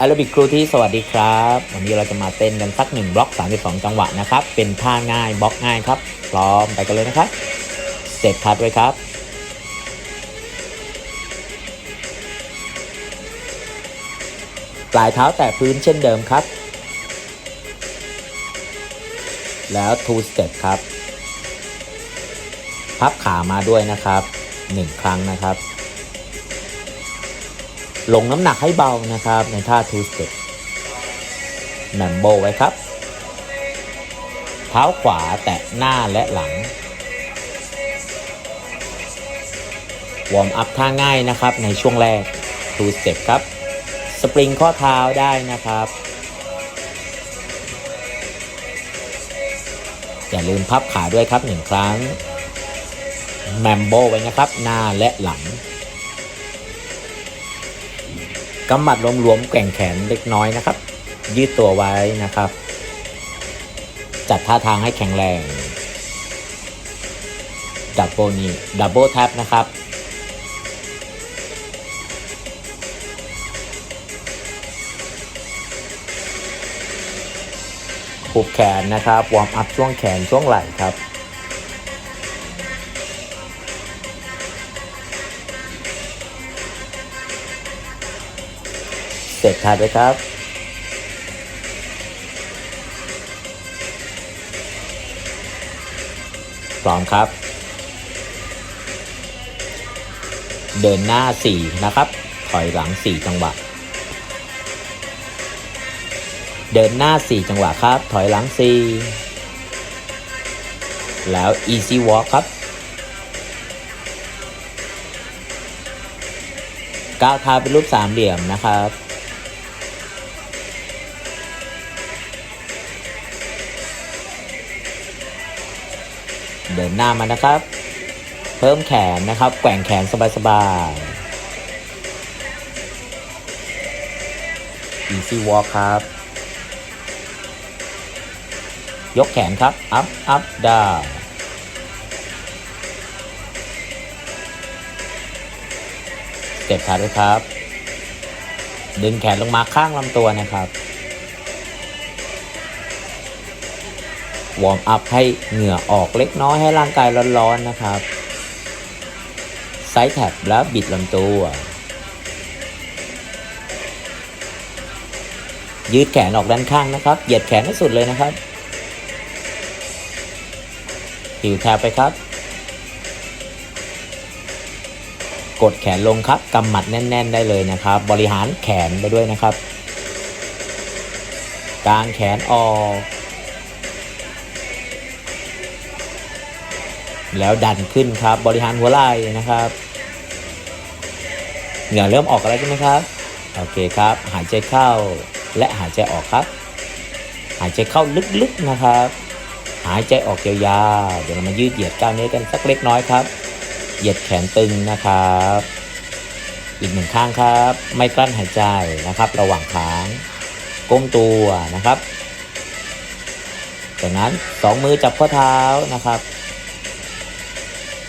แอโรบิกครูที่สวัสดีครับวันนี้เราจะมาเต้นกันสักหนึ่งบล็อก32 จังหวะนะครับ เป็นท่าง่ายบล็อกง่ายครับ พร้อมไปกันเลยนะครับเสร็จพัดไว้ครับปลายเท้าแตะพื้นเช่นเดิมครับ แล้ว two step ครับ พับขามาด้วยนะครับ 1 ครั้งนะครับ ลงน้ำหนักให้เบานะครับ ในท่า two step แมมโบไว้ครับ เท้าขวาแตะหน้าและหลัง วอร์มอัพท่าง่ายนะครับ ในช่วงแรก two step ครับ สปริงข้อเท้าได้นะครับ อย่าลืมพับขาด้วยครับหนึ่งครั้ง แมมโบไว้นะครับ หน้าและหลัง กำมัดรวมๆแกว่งแขนเล็กน้อยนะครับ ยืดตัวไว้นะครับ จัดท่าทางให้แข็งแรงดับเบิลนี้ดับเบิลแท็บนะครับผูกแขนนะครับวอร์มอัพช่วงแขนช่วงไหล่ครับ เสร็จทัดด้วยครับพร้อมครับ เดินหน้า 4 นะครับ ถอยหลัง 4 จังหวะ เดินหน้า 4 จังหวะครับ ถอยหลัง 4 แล้ว easy walk ครับก้าวเท้าเป็นรูปสามเหลี่ยมนะครับ เดินหน้ามานะครับ เพิ่มแขนนะครับ แกว่งแขนสบายๆ easy walk ครับ ยกแขนครับ up up down เต็ปขาด้วยครับ ดึงแขนลงมาข้างลำตัวนะครับ วอร์มอัพให้เหงื่อออกเล็กน้อยให้ร่างกายร้อนๆนะครับไซส์แท็บแล้วบิดลำตัว ยืดแขนออกด้านข้างนะครับ เหยียดแขนให้สุดเลยนะครับหิวแทบไปครับ กดแขนลงครับกำหมัดแน่น ๆ ได้เลยนะครับ บริหารแขนไปด้วยนะครับ กางแขนออก แล้วดันขึ้นครับ บริหารหัวไหล่นะครับ เหงื่อเริ่มออกแล้วใช่ไหมครับ โอเคครับ หายใจเข้าและหายใจออกครับ หายใจเข้าลึกๆนะครับ หายใจออกยาวๆ เดี๋ยวเรามายืดเหยียดกล้ามเนื้อกันสักเล็กน้อยครับ เหยียดแขนตึงนะครับ อีกหนึ่งข้างครับ ไม่กลั้นหายใจนะครับ ระหว่างขางก้มตัวนะครับ จากนั้นสองมือจับข้อเท้านะครับ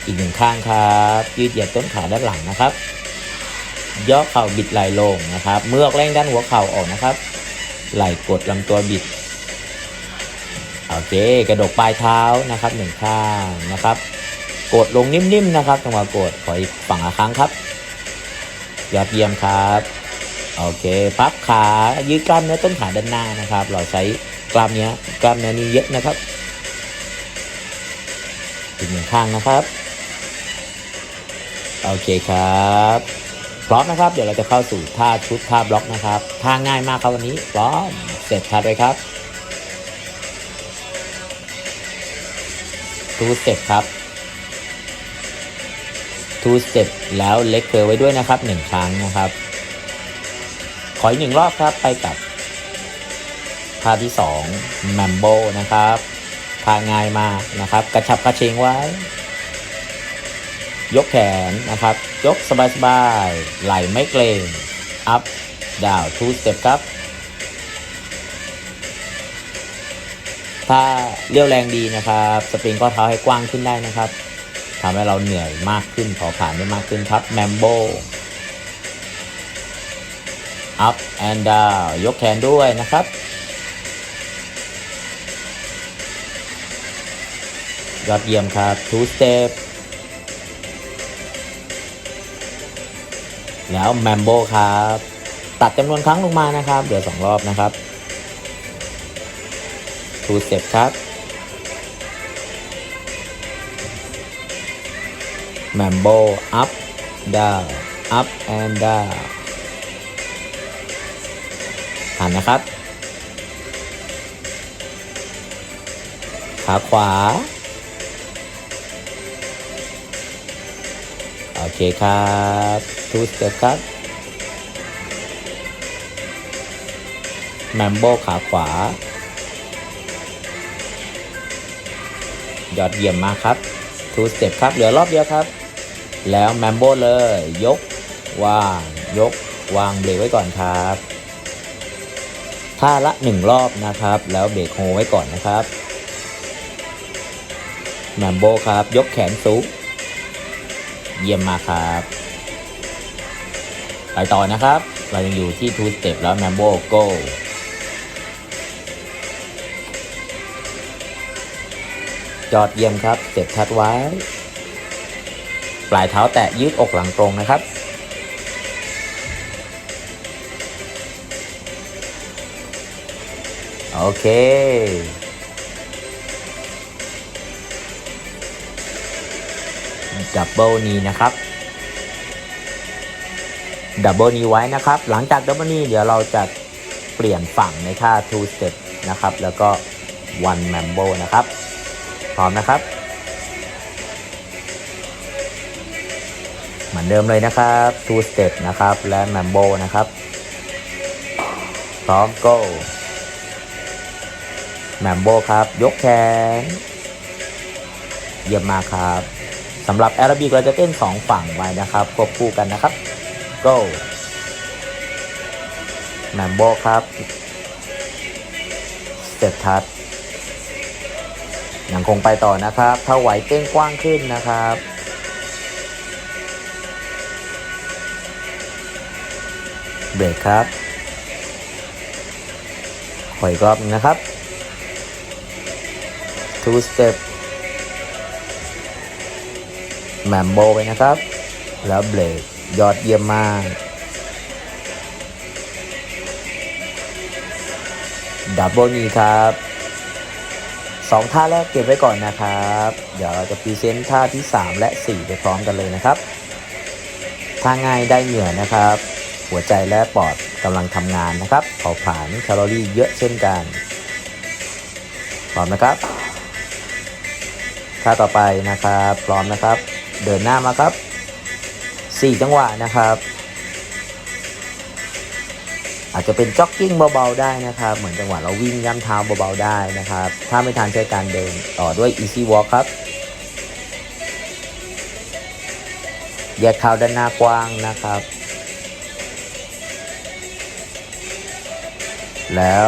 อีกหนึ่งข้างครับ ยืดเหยียดต้นขาด้านหลังนะครับ ย่อเข่าบิดไหล่ลงนะครับ เมื่อกแรงด้านหัวเข่าออกนะครับ ไหล่กดลำตัวบิด โอเค กระดกปลายเท้านะครับหนึ่งข้างนะครับ กดลงนิ่มๆนะครับจังหวะกดขออีกฝั่งละครั้งครับ ยอดเยี่ยมครับ โอเค พับขา ยืดกล้ามเนื้อต้นขาด้านหน้านะครับ เราใช้กล้ามเนื้อกล้ามเนื้อนี้เยอะนะครับอีกหนึ่งข้างนะครับ โอเคครับ พร้อมนะครับ เดี๋ยวเราจะเข้าสู่ท่าชุดท่าบล็อกนะครับท่าง่ายมากครับวันนี้ พร้อม เสร็จทัดเลยครับทูสเต็ปครับทูสเต็ปแล้วเล็กเกอร์ไว้ด้วยนะครับหนึ่งครั้งนะครับ ขออีกหนึ่งรอบครับไปกับท่าที่สองแมมโบนะครับท่าง่ายมากนะครับ กระชับกระเชงไว้ ยกแขนนะครับ ยกสบายๆ ไหล่ไม่เกรงอัพดาวทูสเต็ปครับ ถ้าเรี่ยวแรงดีนะครับ สปริงข้อเท้าให้กว้างขึ้นได้นะครับทำให้เราเหนื่อยมากขึ้นเผาผลาญได้มากขึ้นครับแมมโบ up and down ยกแขนด้วยนะครับ ยอดเยี่ยมครับ two step แล้วแมมโบครับ ตัดจำนวนครั้งลงมานะครับเหลือสองรอบนะครับ two step ครับแมมโบ up down up and down หันนะครับ ขาขวา คครับ two step ครับแมมโบขาขวา ยอดเยี่ยมมากครับ two step ครับเหลือรอบเดียวครับ แล้วแมมโบเลย ยก วาง ยก วางเบรกไว้ก่อนครับท่าละหนึ่งรอบนะครับ แล้วเบรกโฮไว้ก่อนนะครับแมมโบครับ ยกแขนสูง เยี่ยมมากครับไปต่อนะครับ เรายังอยู่ที่ two step แล้ว Mambo go ยอดเยี่ยมครับเสร็จทัดไว้ ปลายเท้าแตะยืดอกหลังตรงนะครับ โอเค ดับเบิลนีนะครับดับเบิลนีไว้นะครับ หลังจากดับเบิลนีเดี๋ยวเราจะเปลี่ยนฝั่งในท่า two step นะครับ แล้วก็ one mambo นะครับ พร้อมนะครับ เหมือนเดิมเลยนะครับ two step นะครับ และ mambo นะครับ พร้อม go mambo ครับ ยกแขน เยี่ยมมากครับ สำหรับแอโรบิกเราจะเต้น 2 ฝั่งไว้นะครับควบคู่กันนะครับ go แมมโบครับสเต็ปทัดยังคงไปต่อนะครับ ถ้าไหวเต้นกว้างขึ้นนะครับเบรกครับขออีกรอบนึงนะครับ two step แมมโบไปนะครับ แล้วเบรกยอดเยี่ยมมาก ดับเบิลนีครับสองท่าแรกเก็บไว้ก่อนนะครับ เดี๋ยวเราจะพรีเซนต์ท่าที่ 3 และ 4 ไปพร้อมกันเลยนะครับ ท่าง่ายได้เหงื่อนะครับ หัวใจและปอดกำลังทำงานนะครับเผาผลาญแคลอรี่เยอะเช่นกัน พร้อมนะครับท่าต่อไปนะครับ พร้อมนะครับ เดินหน้ามาครับ4จังหวะนะครับ อาจจะเป็นจ็อกกิ้งเบาๆได้นะครับ เหมือนจังหวะเราวิ่งย่ำเท้าเบาๆได้นะครับ ถ้าไม่ทานใช้การเดินต่อด้วย easy walk ครับแยกเท้าด้านหน้ากว้างนะครับ แล้ว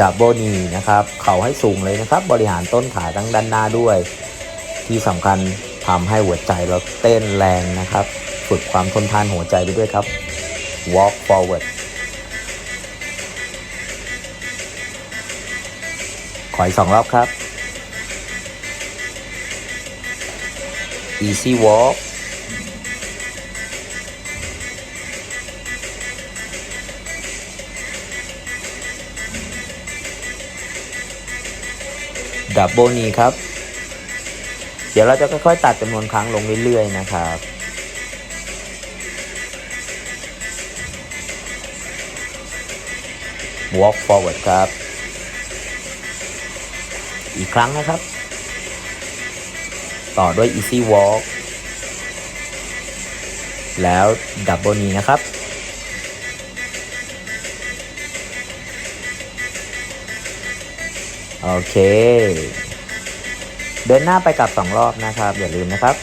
ดับเบิลนีนะครับ เข่าให้สูงเลยนะครับ บริหารต้นขาทั้งด้านหน้าด้วย ที่สำคัญ ทำให้หัวใจเราเต้นแรงนะครับ ฝึกความทนทานหัวใจไปด้วยครับ walk forward ขออีกสองรอบครับ easy walk ดับเบิลนีครับ เดี๋ยวเราจะค่อยๆตัดจำนวนครั้งลงเรื่อยๆนะครับ walk forward ครับ อีกครั้งนะครับ ต่อด้วย easy walk แล้ว double knee นะครับ โอเค เดินหน้าไปกลับสองรอบนะครับ อย่าลืมนะครับ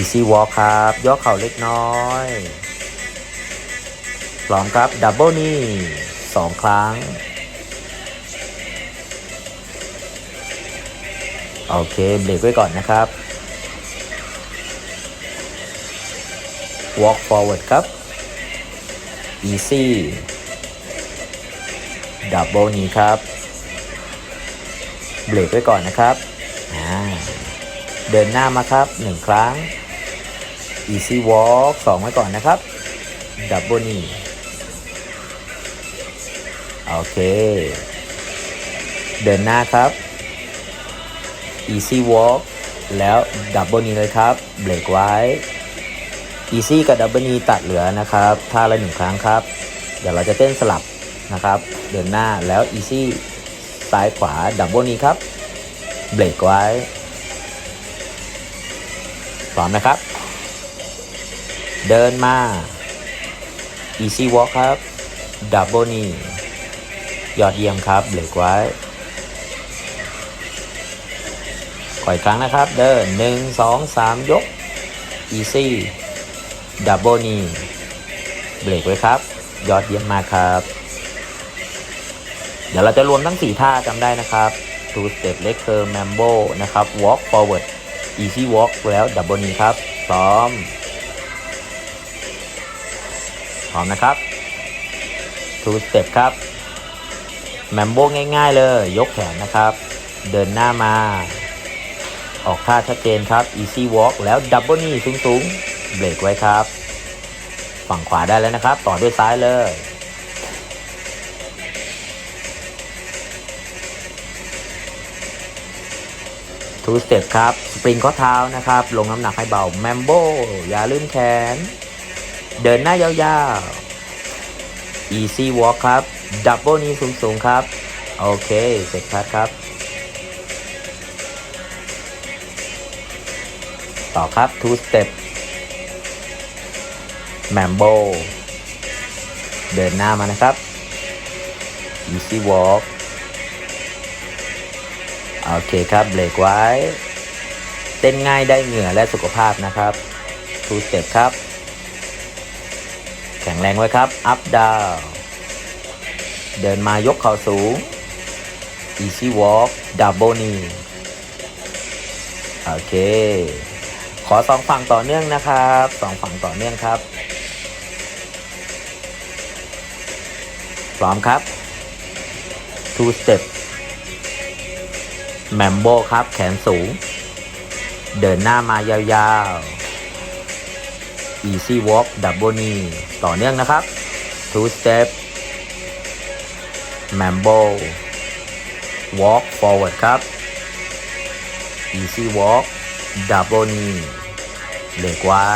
easy walk ครับย่อเข่าเล็กน้อยพร้อมครับดับเบิลนี่สองครั้ง โอเค เบรกไว้ก่อนนะครับ walk forward ครับ easy double knee ครับ เบรกไว้ก่อนนะครับเดินหน้ามาครับหนึ่งครั้ง easy walk สองไว้ก่อนนะครับ double knee โอเค เดินหน้าครับ easy walk แล้ว double knee เลยครับ เบรกไว้ easy กับ double knee ตัดเหลือนะครับท่าละหนึ่งครั้งครับ เดี๋ยวเราจะเต้นสลับ นะครับ เดินหน้าแล้ว easy ซ้ายขวา double knee ครับเบรกไว้พร้อมนะครับ เดินมา easy walk ครับ double knee ยอดเยี่ยมครับเบรกไว้ขออีกครั้งนะครับ เดินหนึ่งสองสามยก easy double knee เบรกไว้ครับ ยอดเยี่ยมมากครับ ดี๋ยวเราจะรวมทั้ง 4 ท่าจำได้นะครับ two step leg curl mambo นะครับ walk forward easy walk แล้ว double knee ครับพร้อมพร้อมนะครับ two step ครับแมมโบง่ายๆ เลย ยกแขนนะครับ เดินหน้ามา ออกท่าชัดเจนครับ easy walk แล้ว double knee สูงๆ เบรกไว้ครับ ฝั่งขวาได้แล้วนะครับ ต่อด้วยซ้ายเลย ทูสเต็ปครับ สปริงข้อเท้านะครับ ลงน้ำหนักให้เบาแมมโบอย่าลืมแขน เดินหน้ายาวๆ easy walk ครับ double knee สูงๆครับ โอเค เสร็จครับครับ ต่อครับ two step แมมโบเดินหน้ามานะครับ easy walk โอเคครับเบรกไว้ เต้นง่ายได้เหงื่อและสุขภาพนะครับ two step ครับ แข็งแรงไว้ครับ up down เดินมายกเข่าสูง easy walk double knee โอเค ขอสองฝั่งต่อเนื่องนะครับสองฝั่งต่อเนื่องครับ พร้อมครับ two step แมมโบครับแขนสูง เดินหน้ามายาวๆ easy walk double knee ต่อเนื่องนะครับ two step แมมโบ walk forward ครับ easy walk double knee เบรกไว้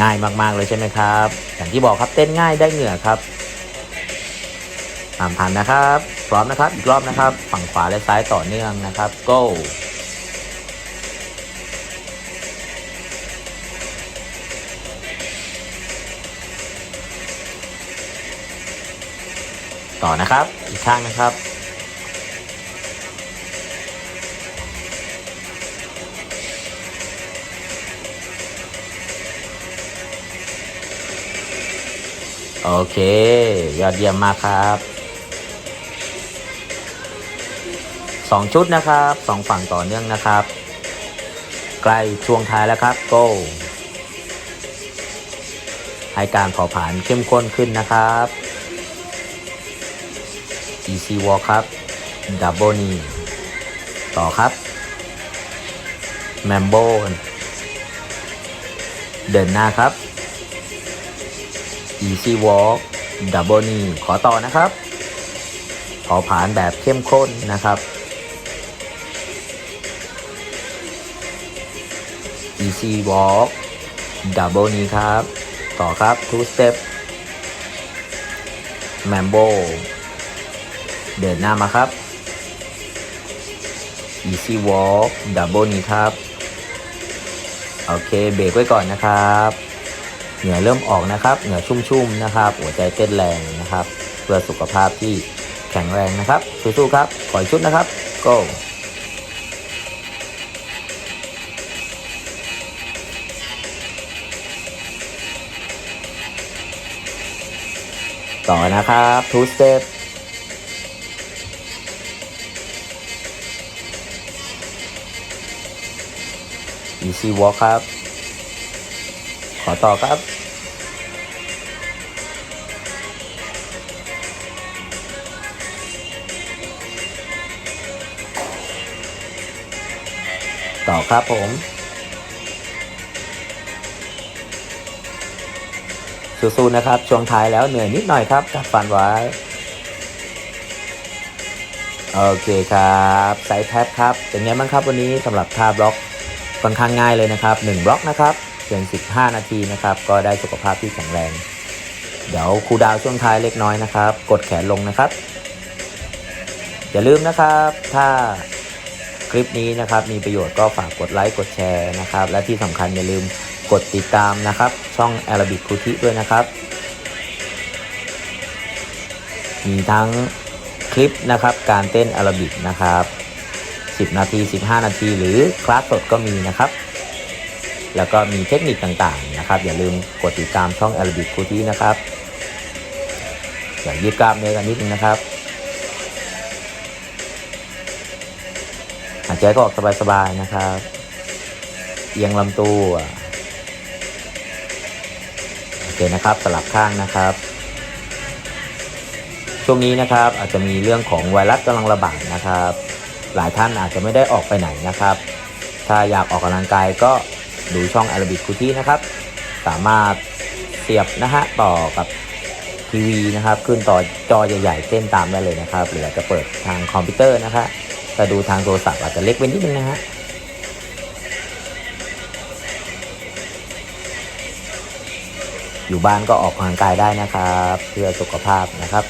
ง่ายมากๆเลยใช่ไหมครับ อย่างที่บอกครับเต้นง่ายได้เหงื่อครับตามทันนะครับ พร้อมนะครับ อีกรอบนะครับ ฝั่งขวาและซ้ายต่อเนื่องนะครับ go ต่อนะครับ อีกข้างนะครับ โอเค ยอดเยี่ยมมากครับ สองชุดนะครับสองฝั่งต่อเนื่องนะครับ ใกล้ช่วงท้ายแล้วครับ go ให้การเผาผลาญเข้มข้นขึ้นนะครับ easy walk ครับ double knee ต่อครับ mambo เดินหน้าครับ easy walk double knee ขอต่อนะครับเผาผลาญแบบเข้มข้นนะครับ easy walk double knee ครับ ต่อครับ two step mambo เดินหน้ามาครับ easy walk double knee ครับ โอเค เบรกไว้ก่อนนะครับ เหงื่อเริ่มออกนะครับ เหงื่อชุ่มๆนะครับ หัวใจเต้นแรงนะครับ เพื่อสุขภาพที่แข็งแรงนะครับ สู้ๆครับปล่อยชุดนะครับ go ต่อนะครับ two step easy walk ครับขออต่อครับต่อครับผม สู้ๆนะครับ ช่วงท้ายแล้วเหนื่อยนิดหน่อยครับกัดฟันไว้ โอเคครับไซส์แท็บครับ เป็นไงบ้างครับวันนี้สำหรับท่าบล็อกค่อนข้างง่ายเลยนะครับ 1 บล็อกนะครับเพียง 15 นาทีนะครับ ก็ได้สุขภาพที่แข็งแรง เดี๋ยวครูดาวช่วงท้ายเล็กน้อยนะครับ กดแขนลงนะครับ อย่าลืมนะครับ ถ้าคลิปนี้นะครับมีประโยชน์ก็ฝากกดไลค์กดแชร์นะครับ และที่สำคัญอย่าลืม กดติดตามนะครับ ช่อง Arabic ครูทิด้วยนะครับ มีทั้งคลิปนะครับ การเต้นแอรบิกนะครับ 10 นาที 15 นาที หรือคลาสสดก็มีนะครับ แล้วก็มีเทคนิคต่างๆนะครับ อย่าลืมกดติดตามช่องแอรบิกคูทีนะครับอย่ายืดกล้ามเนื้อกันนิดนึงนะครับหายใจก็ออกสบายๆนะครับ เอียงลำตัว เคนะครับสลับข้างนะครับ ช่วงนี้นะครับอาจจะมีเรื่องของไวรัสกำลังระบาดนะครับ หลายท่านอาจจะไม่ได้ออกไปไหนนะครับ ถ้าอยากออกกำลังกายก็ดูช่อง a อ r a b i c คูที่นะครับ สามารถเสียบนะฮะต่อกับทีวีนะครับ ขึ้นต่อจอใหญ่ๆเต้นตามได้เลยนะครับ หรืออาจจะเปิดทางคอมพิวเตอร์นะครับแต่ดูทางโทรศัพท์อาจจะเล็กไปนิดนึงนะฮะ อยู่บ้านก็ออกกำลังกายได้นะครับ เพื่อสุขภาพนะครับ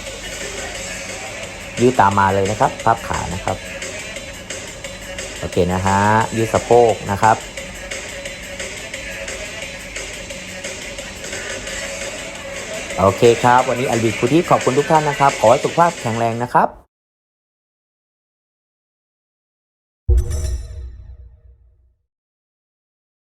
ยืดตามมาเลยนะครับพับขานะครับ โอเคนะฮะยืดสะโพกนะครับโอเคครับ วันนี้อัลบิคุที่ขอบคุณทุกท่านนะครับ ขอให้สุขภาพแข็งแรงนะครับ